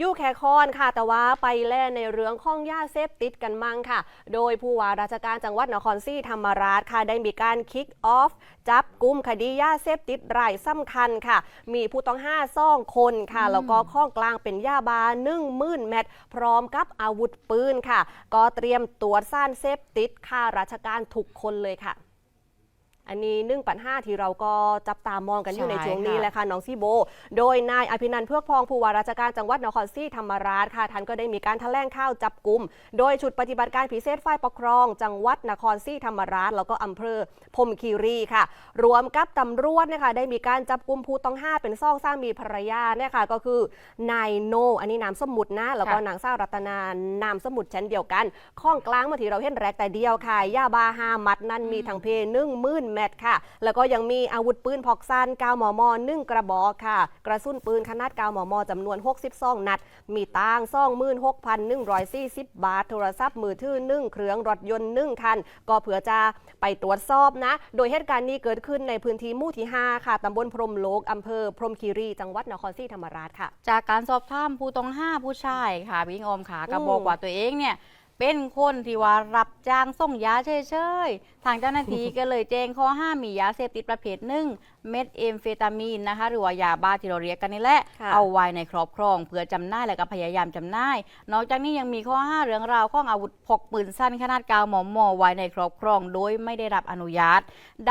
ยู่แคคอนค่ะ แต่ว่าไปแล่ในเรื่องข้องยาเสพติดกันมั่งค่ะ โดยผู้ว่าราชการจังหวัดนครศรีธรรมราชค่ะได้มีการคิกออฟจับกลุ่มคดียาเสพติดรายสำคัญค่ะ มีผู้ต้องห้าซ่องคนค่ะ แล้วก็ข้องกลางเป็นยาบา1 0,000เม็ดพร้อมกับอาวุธปืนค่ะ ก็เตรียมตรวจสารเสพติดค่าราชการทุกคนเลยค่ะ อันนี้นึ่งปัญหาที่เราก็จับตามองกันอยู่ใช่ในช่วงนี้ค่ะแหละค่ะน้องซีโบ โดยนายอภินันท์เพือกพองผู้ว่าราชการจังหวัดนครศรีธรรมราชค่ะท่านก็ได้มีการแถลงข่าวจับกลุ่มโดยชุดปฏิบัติการพิเศษฝ่ายปกครอง จังหวัดนครศรีธรรมราชแล้วก็อำเภอพรหมคีรีค่ะ รวมกับตำรวจเนี่ยค่ะได้มีการจับกลุ่มผู้ต้องห้าเป็นซ่องสร้างมีภรรยาเนี่ยค่ะก็คือนายโน อันนี้นามสมมุตินะ แล้วก็ค่ะนางสาวรัตนานามสมุดเช่นเดียวกันข้องกลางเมื่อที่เราเห็นแรกแต่เดียวค่ะยาบาห้ามัดนั้นมีทั้งเพนึ่งมื่นเม็ดค่ะ แล้วก็ยังมีอาวุธปืนพกสั้น9มม1กระบอกค่ะ กระสุนปืนขนาด9มมจำนวน 62 นัด มีตัง26,140 บาท โทรศัพท์มือถือ1เครื่องรถยนต์1คัน ก็เผื่อจะไปตรวจสอบนะ โดยเหตุการณ์นี้เกิดขึ้นในพื้นที่หมู่ที่ 5 ค่ะตำบลพรหมโลกอำเภอพรหมคีรี จังหวัดนครศรีธรรมราชค่ะ จากการสอบถามผู้ต้องห้าผู้ชายค่ะพี่อิงออมขาก็อืมบอกว่าตัวเองเนี่ยเป็นคนที่ว่ารับจ้างส่งยาเฉยๆทางเจ้าหน้าที่ก็เลยแจ้งข้อห้ามมียาเสพติดประเภทหนึ่งเม็ดเอมเฟตามีนนะคะ หรือว่ายาบ้าที่เราเรียกกันนี่แหละค่ะเอาไว้ในครอบครอง เพื่อจำหน่ายและก็พยายามจำหน่าย นอกจากนี้ยังมีข้อห้าเรื่องราวของอาวุธพกปืนสั้นขนาดกาวหมอมอไว้ในครอบครอง โดยไม่ได้รับอนุญาต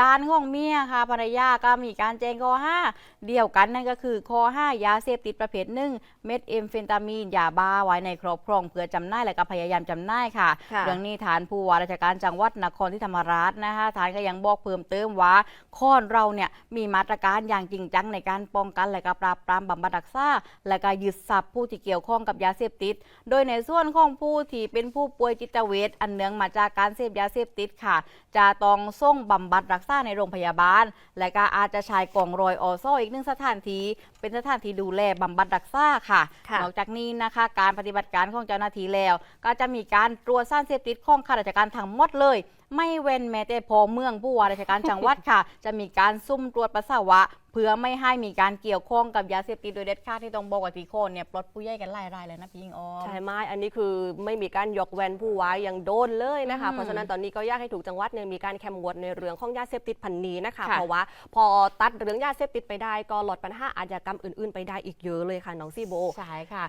ด้านของเมียค่ะภรรยาก็มีการแจ้งข้อห้าเดียวกันนั่นก็คือข้อห้ายาเสพติดประเภทหนึ่งเม็ดเอมเฟตามีนยาบ้าไว้ในครอบครอง เพื่อจำหน่ายและก็พยายามจำหน่ายค่ะค่ะเรื่องนี้ฐานผู้ว่าราชการจังหวัดนครที่ธรรมราชนะคะฐานก็ยังบอกเพิ่มเติมว่าข้อนเราเนี่ยมีมาตรการอย่างจริงจังในการป้องกันและก็ปราบปรามบำบัดรักษาและก็ยึดทรัพย์ผู้ที่เกี่ยวข้องกับยาเสพติด โดยในส่วนของผู้ที่เป็นผู้ป่วยจิตเวชอันเนื่องมาจากการเสพยาเสพติดค่ะ จะต้องส่งบำบัดรักษาในโรงพยาบาล และก็อาจจะใช้กล่องรอยออโซอีกหนึ่งสถานที่เป็นสถานที่ดูแลบำบัดรักษาค่ะค่ะนอกจากนี้นะคะการปฏิบัติการของเจ้าหน้าที่แล้ว ก็จะมีการตรวจสารเสพติดของข้าราชการทั้งหมดเลย ไม่เว้นแม้แต่พอเมืองผู้ว่าราชการจังหวัดค่ะ จะมีการซุ่มตรวจปัสสาวะ เพื่อไม่ให้มีการเกี่ยวข้องกับยาเสพติดโดยเด็ดขาดที่ต้องบอกว่าทีโคนเนี่ยปลดผู้ใหญ่กันไล่รายเลยนะพี่ยิงออมใช่ไหมอันนี้คือไม่มีการยกเว้นผู้ว่ายังโดนเลยนะคะอืมเพราะฉะนั้นตอนนี้ก็อยากให้ถูกจังหวัดเนี่ยมีการแคมงวดในเรื่องของยาเสพติดพันนี้นะคะค่ะเพราะว่าพอตัดเรื่องยาเสพติดไปได้ก็ลดปัญหาอาชญากรรมอื่น ๆ ไปได้อีกเยอะเลยค่ะน้องซีโบใช่ค่ะ